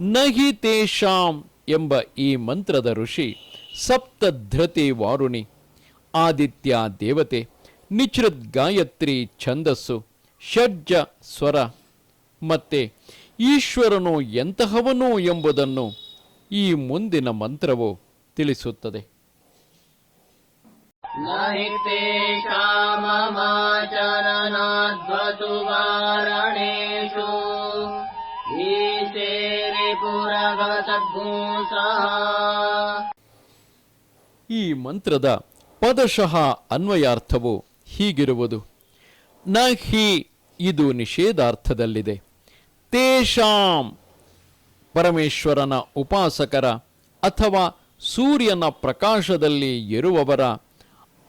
ನಹಿ ತೇಷಾಂ ಎಂಬ ಈ ಮಂತ್ರದ ಋಷಿ ಸಪ್ತಧೃತಿ ವಾರುಣಿ, ಆದಿತ್ಯ ದೇವತೆ ನಿಚೃತ್ ಗಾಯತ್ರಿ ಛಂದಸ್ಸು, ಷಡ್ಜ ಸ್ವರ, ಮತ್ತೆ ಈಶ್ವರನು ಎಂತಹವನು ಎಂಬುದನ್ನು ಈ ಮುಂದಿನ ಮಂತ್ರವು ತಿಳಿಸುತ್ತದೆ. न ಈ ಮಂತ್ರದ ಪದಶಃ ಅನ್ವಯಾರ್ಥವು ಹೀಗಿರುವುದು. ನ ಹಿ ಇದು ನಿಷೇಧಾರ್ಥದಲ್ಲಿದೆ. ತೇಷಾಂ ಪರಮೇಶ್ವರನ ಉಪಾಸಕರ ಅಥವಾ ಸೂರ್ಯನ ಪ್ರಕಾಶದಲ್ಲಿ ಇರುವವರ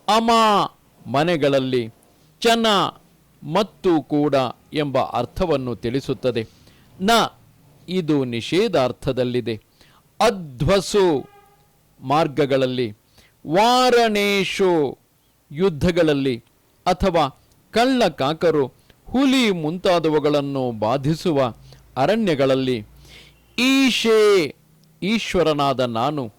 ಅಮಾ ಮನೆಗಳಲ್ಲಿ ಚನ ಮತ್ತು ಕೂಡ ಎಂಬ ಅರ್ಥವನ್ನು ತಿಳಿಸುತ್ತದೆ. ನ ಇದು ನಿಷೇಧಾರ್ಥದಲ್ಲಿದೆ. ಅಧ್ವಸು ಮಾರ್ಗಗಳಲ್ಲಿ, ವಾರಣೇಶು ಯುದ್ಧಗಳಲ್ಲಿ, ಅಥವಾ ಕಳ್ಳಕಾಕರು ಹುಲಿ ಮುಂತಾದವುಗಳನ್ನು ಬಾಧಿಸುವ ಅರಣ್ಯಗಳಲ್ಲಿ, ಈಶೇ ಈಶ್ವರನಾದ ನಾನು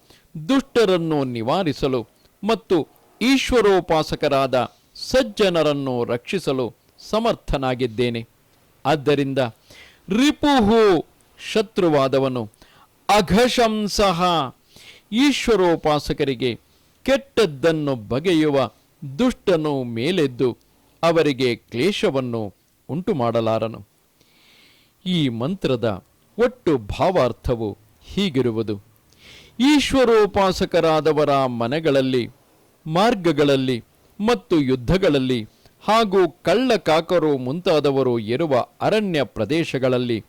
ದುಷ್ಟರನ್ನು ನಿವಾರಿಸಲು ಮತ್ತು ಈಶ್ವರೋಪಾಸಕರಾದ ಸಜ್ಜನರನ್ನು ರಕ್ಷಿಸಲು ಸಮರ್ಥನಾಗಿದ್ದೇನೆ. ಆದ್ದರಿಂದ ರಿಪುಹು ಶತ್ರುವಾದವನು ಅಘಶಂಸಃ ಈಶ್ವರೋಪಾಸಕರಿಗೆ ಕೆಟ್ಟದ್ದನ್ನು ಬಗೆಯುವ ದುಷ್ಟನು ಮೇಲೆದ್ದು ಅವರಿಗೆ ಕ್ಲೇಶವನ್ನು ಉಂಟು ಮಾಡಲಾರನು ಈ ಮಂತ್ರದ ಒಟ್ಟು ಭಾವಾರ್ಥವು ಹೀಗಿರುವುದು. ಈಶ್ವರೋಪಾಸಕರಾದವರ ಮನೆಗಳಲ್ಲಿ, ಮಾರ್ಗಗಳಲ್ಲಿ ಮತ್ತು ಯುದ್ಧಗಳಲ್ಲಿ ಹಾಗೂ ಕಳ್ಳಕಾಕರು ಮುಂತಾದವರು ಇರುವ ಅರಣ್ಯ ಪ್ರದೇಶಗಳಲ್ಲಿ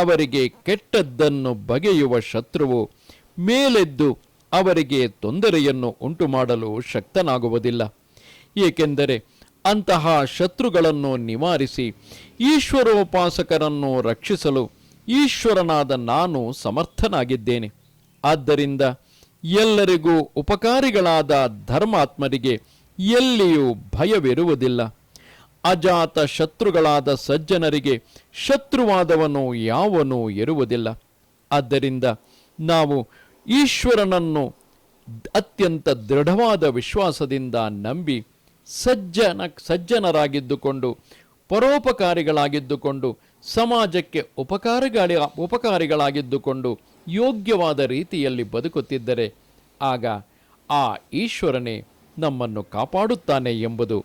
ಅವರಿಗೆ ಕೆಟ್ಟದ್ದನ್ನು ಬಗೆಯುವ ಶತ್ರುವು ಮೇಲೆದ್ದು ಅವರಿಗೆ ತೊಂದರೆಯನ್ನು ಉಂಟುಮಾಡಲು ಶಕ್ತನಾಗುವುದಿಲ್ಲ. ಏಕೆಂದರೆ ಅಂತಹ ಶತ್ರುಗಳನ್ನು ನಿವಾರಿಸಿ ಈಶ್ವರೋಪಾಸಕರನ್ನು ರಕ್ಷಿಸಲು ಈಶ್ವರನಾದ ನಾನು ಸಮರ್ಥನಾಗಿದ್ದೇನೆ. ಆದ್ದರಿಂದ ಎಲ್ಲರಿಗೂ ಉಪಕಾರಿಗಳಾದ ಧರ್ಮಾತ್ಮರಿಗೆ ಎಲ್ಲಿಯೂ ಭಯವಿರುವುದಿಲ್ಲ. ಅಜಾತ ಶತ್ರುಗಳಾದ ಸಜ್ಜನರಿಗೆ ಶತ್ರುವಾದವನು ಯಾವನೂ ಇರುವುದಿಲ್ಲ ಆದ್ದರಿಂದ ನಾವು ಈಶ್ವರನನ್ನು ಅತ್ಯಂತ ದೃಢವಾದ ವಿಶ್ವಾಸದಿಂದ ನಂಬಿ ಸಜ್ಜನ, ಸಜ್ಜನರಾಗಿದ್ದುಕೊಂಡು, ಪರೋಪಕಾರಿಗಳಾಗಿದ್ದುಕೊಂಡು, ಸಮಾಜಕ್ಕೆ ಉಪಕಾರಗಳ, ಉಪಕಾರಿಗಳಾಗಿದ್ದುಕೊಂಡು, ಯೋಗ್ಯವಾದ ರೀತಿಯಲ್ಲಿ ಬದುಕುತ್ತಿದ್ದರೆ, ಆಗ ಆ ಈಶ್ವರನೇ ನಮ್ಮನ್ನು ಕಾಪಾಡುತ್ತಾನೆ ಎಂಬುದು